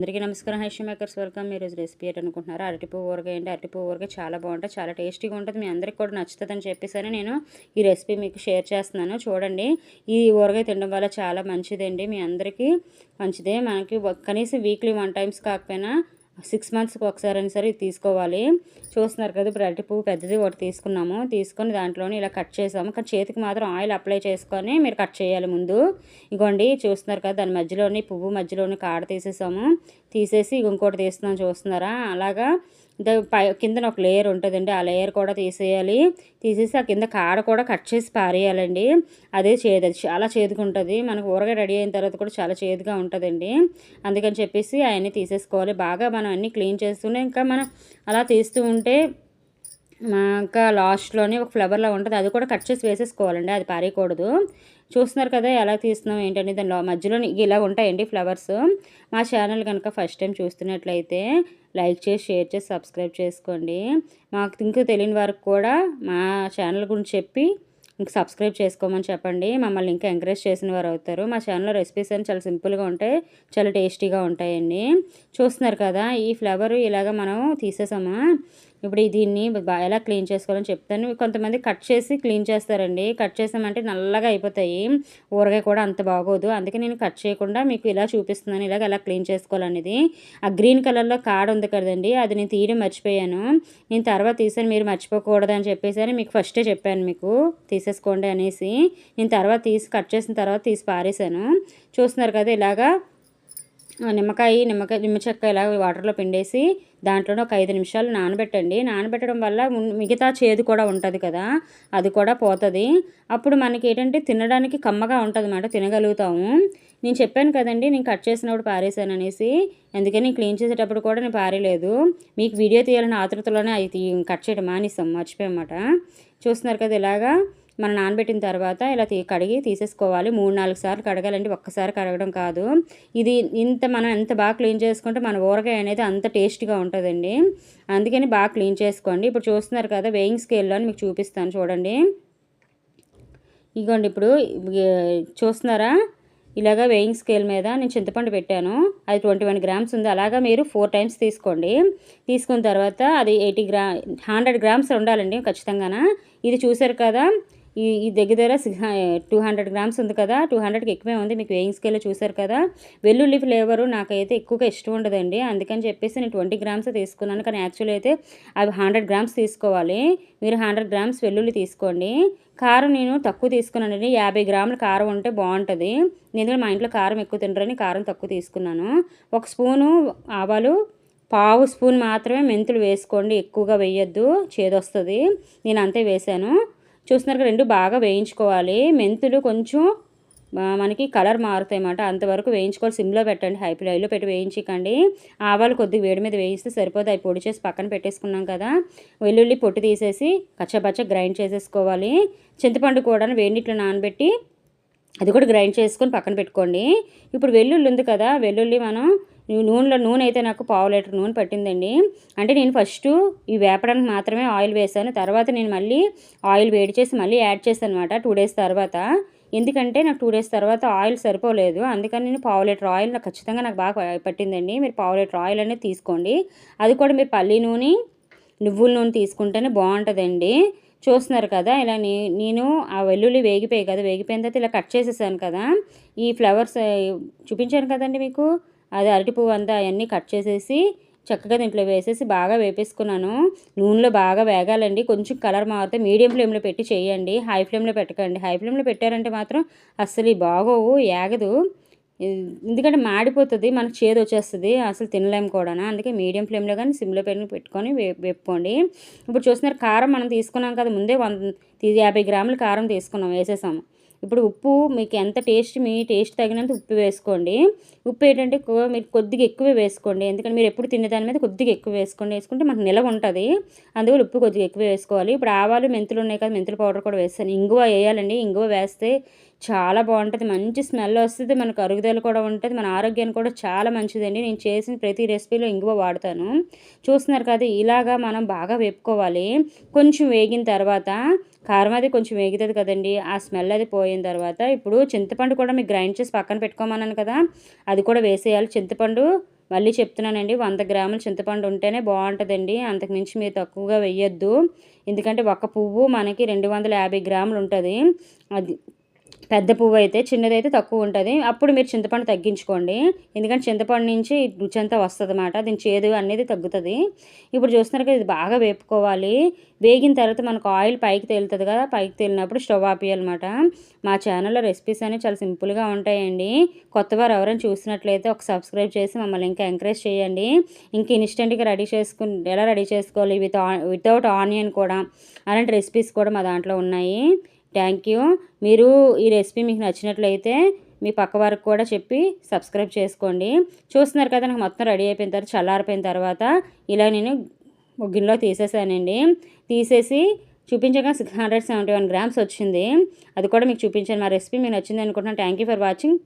అందరికీ నమస్కారం. హైషి మేకర్స్ వెల్కమ్. మీరు రెసిపీ ఏంటి అనుకుంటున్నారు అరటిపువ్వు ఊరగాయ అండి. అరటిపువ్వు ఊరగాయ చాలా బాగుంటుంది. చాలా టేస్టీగా ఉంటుంది. మీ అందరికి కూడా నచ్చుతుందని చెప్పేసి నేను ఈ రెసిపీ మీకు షేర్ చేస్తున్నాను. చూడండి ఈ ఊరగాయ తినడం వల్ల చాలా మంచిదండి. మీ అందరికీ మంచిదే. మనకి కనీసం వీక్లీ వన్ టైమ్స్ కాకపోయినా సిక్స్ మంత్స్కి ఒకసారి అయినా సరే తీసుకోవాలి. చూస్తున్నారు కదా ఇప్పుడు అరటి పువ్వు పెద్దది ఒకటి తీసుకున్నాము. తీసుకొని దాంట్లోనే ఇలా కట్ చేసాము. కానీ చేతికి మాత్రం ఆయిల్ అప్లై చేసుకొని మీరు కట్ చేయాలి ముందు. ఇగోండి చూస్తున్నారు కదా దాని మధ్యలోని పువ్వు మధ్యలోని కాడ తీసేసాము. తీసేసి ఇంకోటి తీస్తున్నాం చూస్తున్నారా? అలాగా పై కిందన ఒక లేయర్ ఉంటుందండి. ఆ లేయర్ కూడా తీసేయాలి. తీసేసి ఆ కింద కాడ కూడా కట్ చేసి పారేయాలండి. అదే చేదు అది చాలా చేదుగా ఉంటుంది. మనకు ఊరగా రెడీ అయిన తర్వాత కూడా చాలా చేదుగా ఉంటుందండి. అందుకని చెప్పేసి అవన్నీ తీసేసుకోవాలి. బాగా మనం అన్నీ క్లీన్ చేస్తూనే ఇంకా మనం అలా తీస్తూ ఉంటే ఇంకా లాస్ట్లోనే ఒక ఫ్లవర్లో ఉంటుంది. అది కూడా కట్ చేసి వేసేసుకోవాలండి. అది పారేయకూడదు. చూస్తున్నారు కదా ఎలా తీస్తున్నాం ఏంటని దానిలో మధ్యలో ఇలా ఉంటాయండి ఫ్లవర్స్. మా ఛానల్ కనుక ఫస్ట్ టైం చూస్తున్నట్లయితే లైక్ చేసి షేర్ చేసి సబ్స్క్రైబ్ చేసుకోండి. మాకు ఇంకా తెలియని వారికి కూడా మా ఛానల్ గురించి చెప్పి ఇంకా సబ్స్క్రైబ్ చేసుకోమని చెప్పండి. మమ్మల్ని ఇంకా ఎంకరేజ్ చేసిన వారు అవుతారు. మా ఛానల్లో రెసిపీస్ అని చాలా సింపుల్గా ఉంటాయి చాలా టేస్టీగా ఉంటాయండి. చూస్తున్నారు కదా ఈ ఫ్లవర్ ఇలాగ మనం తీసేసామా? ఇప్పుడు దీన్ని ఎలా క్లీన్ చేసుకోవాలని చెప్తాను. కొంతమంది కట్ చేసి క్లీన్ చేస్తారండి. కట్ చేసామంటే నల్లగా అయిపోతాయి. ఊరగాయ కూడా అంత బాగోదు. అందుకే నేను కట్ చేయకుండా మీకు ఇలా చూపిస్తున్నాను. ఇలాగ ఎలా క్లీన్ చేసుకోవాలనేది. ఆ గ్రీన్ కలర్లో కాడ ఉంది కదండి. అది నేను తీయడం మర్చిపోయాను. నేను తర్వాత తీసాను. మీరు మర్చిపోకూడదు అని చెప్పేసి మీకు ఫస్టే చెప్పాను మీకు. తీసేసుకోండి అనేసి. నేను తర్వాత తీసి కట్ చేసిన తర్వాత తీసి పారేసాను చూస్తున్నారు కదా ఇలాగా నిమ్మకాయ నిమ్మకాయ నిమ్మ చెక్క ఇలా వాటర్లో పిండేసి దాంట్లోనే ఒక ఐదు నిమిషాలు నానబెట్టండి. నానబెట్టడం వల్ల మిగతా చేదు కూడా ఉంటుంది కదా అది కూడా పోతుంది. అప్పుడు మనకి ఏంటంటే తినడానికి కమ్మగా ఉంటుంది అన్నమాట తినగలుగుతాము. నేను చెప్పాను కదండి నేను కట్ చేసినప్పుడు పారేసాను అనేసి. అందుకని క్లీన్ చేసేటప్పుడు కూడా నేను పారేలేదు. మీకు వీడియో తీయాలని ఆతృతలోనే అది కట్ చేయడం మానేసాం మర్చిపోయామాట చూస్తున్నారు కదా ఇలాగా. మనం నానబెట్టిన తర్వాత ఇలా తీ కడిగి తీసేసుకోవాలి. మూడు నాలుగు సార్లు కడగాలంటే ఒక్కసారి కడగడం కాదు. ఇది ఇంత మనం ఎంత బాగా క్లీన్ చేసుకుంటే మన ఊరగాయ అనేది అంత టేస్ట్గా ఉంటుందండి. అందుకని బాగా క్లీన్ చేసుకోండి. ఇప్పుడు చూస్తున్నారు కదా వేయింగ్ స్కేల్లో మీకు చూపిస్తాను చూడండి. ఇగోండి ఇప్పుడు చూస్తున్నారా? ఇలాగా వేయింగ్ స్కేల్ మీద నేను చింతపండు పెట్టాను. అది ట్వంటీ వన్ గ్రామ్స్ ఉంది. అలాగా మీరు ఫోర్ టైమ్స్ తీసుకోండి. తీసుకున్న తర్వాత అది ఎయిటీ గ్రా హండ్రెడ్ గ్రామ్స్ ఉండాలండి ఖచ్చితంగా ఇది చూసారు కదా ఈ ఈ దగ్గర దగ్గర సిక్స్ టూ హండ్రెడ్ గ్రామ్స్ ఉంది కదా టూ హండ్రెడ్కి ఎక్కువే ఉంది మీకు వేయింగ్ స్కేల్లో చూసారు కదా. వెల్లుల్లి ఫ్లేవరు నాకైతే ఎక్కువగా ఇష్టం ఉండదండి. అందుకని చెప్పేసి నేను ట్వంటీ గ్రామ్స్ తీసుకున్నాను. కానీ యాక్చువల్లీ అయితే అవి హండ్రెడ్ గ్రామ్స్ తీసుకోవాలి. మీరు హండ్రెడ్ గ్రామ్స్ వెల్లుల్లి తీసుకోండి. కారం నేను తక్కువ తీసుకున్నానండి యాభై గ్రాముల కారం ఉంటే బాగుంటుంది. నేను మా ఇంట్లో కారం ఎక్కువ తినరని కారం తక్కువ తీసుకున్నాను. ఒక స్పూను ఆవాలు పావు స్పూన్ మాత్రమే మెంతులు వేసుకోండి. ఎక్కువగా వేయొద్దు. చేదొస్తుంది. నేను అంతే వేసాను. చూస్తున్నారు రెండు బాగా వేయించుకోవాలి. మెంతులు కొంచెం మనకి కలర్ మారుతాయి అన్నమాట. అంతవరకు వేయించుకోవాలి. సిమ్లో పెట్టండి హై ఫ్లైలో పెట్టి వేయించకండి. ఆవాలు కొద్దిగా వేడి మీద వేయిస్తే సరిపోదు. అవి పొడి చేసి పక్కన పెట్టేసుకున్నాం కదా. వెల్లుల్లి పొట్టు తీసేసి కచ్చపచ్చ గ్రైండ్ చేసేసుకోవాలి. చింతపండు కూడా వేడినీటిలో నానబెట్టి అది కూడా గ్రైండ్ చేసుకొని పక్కన పెట్టుకోండి. ఇప్పుడు వెల్లుల్లి ఉంది కదా వెల్లుల్లి మనం నూనెలో నూనె అయితే నాకు పావు లీటర్ నూనె పట్టిందండి. అంటే నేను ఫస్ట్ ఈ వేపడానికి మాత్రమే ఆయిల్ వేసాను. తర్వాత నేను మళ్ళీ ఆయిల్ వేడి చేసి మళ్ళీ యాడ్ చేశాను అనమాట టూ డేస్ తర్వాత. ఎందుకంటే నాకు టూ డేస్ తర్వాత ఆయిల్ సరిపోలేదు. అందుకని నేను పావు లీటర్ ఆయిల్ నాకు ఖచ్చితంగా నాకు బాగా పట్టిందండి. మీరు పావు లీటర్ ఆయిల్ అనేది తీసుకోండి. అది కూడా మీరు పల్లి నూనె నువ్వుల నూనె తీసుకుంటేనే బాగుంటుందండి. చూస్తున్నారు కదా ఇలా నేను ఆ వెల్లుల్లి వేగిపోయాయి కదా వేగిపోయిన తర్వాత ఇలా కట్ చేసేసాను కదా. ఈ ఫ్లవర్స్ చూపించాను కదండి మీకు? అది అరటి పువ్వు అంతా అవన్నీ కట్ చేసేసి చక్కగా దీంట్లో వేసేసి బాగా వేపేసుకున్నాను. నూనెలో బాగా వేగాలండి. కొంచెం కలర్ మారితే మీడియం ఫ్లేమ్లో పెట్టి చేయండి. హై ఫ్లేమ్లో పెట్టకండి. హై ఫ్లేమ్లో పెట్టారంటే మాత్రం అస్సలు బాగోవు ఏగదు. ఎందుకంటే మాడిపోతుంది మనకు చేదు వచ్చేస్తుంది. అసలు తినలేము కూడా అందుకే మీడియం ఫ్లేమ్లో కానీ సిమ్లో పెట్టి పెట్టుకొని వేపుకోండి. ఇప్పుడు చూస్తున్నారు కారం మనం తీసుకున్నాం కదా ముందే వంద యాభై గ్రాముల కారం తీసుకున్నాం వేసేసాము. ఇప్పుడు ఉప్పు మీకు ఎంత టేస్ట్ మీ టేస్ట్ తగినంత ఉప్పు వేసుకోండి. ఉప్పు ఏంటంటే మీరు కొద్దిగా ఎక్కువ వేసుకోండి. ఎందుకంటే మీరు ఎప్పుడు తినే దాని మీద కొద్దిగా ఎక్కువ వేసుకోండి. వేసుకుంటే మనకు నిలవ ఉంటుంది. అందువల్ల ఉప్పు కొద్దిగా ఎక్కువ వేసుకోవాలి. ఇప్పుడు ఆవాలు మెంతులు ఉన్నాయి కదా మెంతుల పౌడర్ కూడా వేస్తాను. ఇంగువ వేయాలండి. ఇంగువ వేస్తే చాలా బాగుంటుంది. మంచి స్మెల్ వస్తుంది. మనకు అరుగుదల కూడా ఉంటుంది. మన ఆరోగ్యానికి కూడా చాలా మంచిదండి. నేను చేసిన ప్రతి రెసిపీలో ఇంగువ వాడతాను. చూస్తున్నారు కదా ఇలాగా మనం బాగా వేపుకోవాలి. కొంచెం వేగిన తర్వాత కారం అది కొంచెం వేగుతుంది కదండి. ఆ స్మెల్ అది పోయిన తర్వాత ఇప్పుడు చింతపండు కూడా మీకు గ్రైండ్ చేసి పక్కన పెట్టుకోమన్నాను కదా అది కూడా వేసేయాలి. చింతపండు మళ్ళీ చెప్తున్నానండి వంద గ్రాముల చింతపండు ఉంటేనే బాగుంటుందండి. అంతకుమించి మీరు తక్కువగా వెయ్యొద్దు ఎందుకంటే ఒక పువ్వు మనకి రెండు వందల యాభై గ్రాములు ఉంటుంది. అది పెద్ద పువ్వు అయితే చిన్నదైతే తక్కువ ఉంటుంది. అప్పుడు మీరు చింతపండు తగ్గించుకోండి. ఎందుకంటే చింతపండు నుంచి రుచి అంతా వస్తుంది అన్నమాట దీని చేదు అనేది తగ్గుతుంది. ఇప్పుడు చూస్తున్నారు కదా ఇది బాగా వేపుకోవాలి. వేగిన తర్వాత మనకు ఆయిల్ పైకి తేలుతుంది కదా పైకి తేలినప్పుడు స్టవ్ ఆపియాలన్నమాట. మా ఛానల్లో రెసిపీస్ అనేవి చాలా సింపుల్గా ఉంటాయండి. కొత్త వారు ఎవరైనా చూసినట్లయితే ఒక సబ్స్క్రైబ్ చేసి మమ్మల్ని ఇంకా ఎంకరేజ్ చేయండి. ఇంకా ఇన్స్టెంట్గా రెడీ చేసుకుని ఎలా రెడీ చేసుకోవాలి విత్ వితౌట్ ఆనియన్ కూడా. అలాంటి రెసిపీస్ కూడా మా దాంట్లో ఉన్నాయి. థ్యాంక్ యూ మీరు ఈ రెసిపీ మీకు నచ్చినట్లయితే మీ పక్క వారికి కూడా చెప్పి సబ్స్క్రైబ్ చేసుకోండి. చూస్తున్నారు కదా నాకు మొత్తం రెడీ అయిపోయిన తర్వాత చల్లారిపోయిన తర్వాత ఇలా నేను గిన్నెలో తీసేసానండి. తీసేసి చూపించగా six hundred seventy one grams వచ్చింది. అది కూడా మీకు చూపించాను. మా రెసిపీ మీకు నచ్చింది అనుకుంటున్నాను. Thank you for watching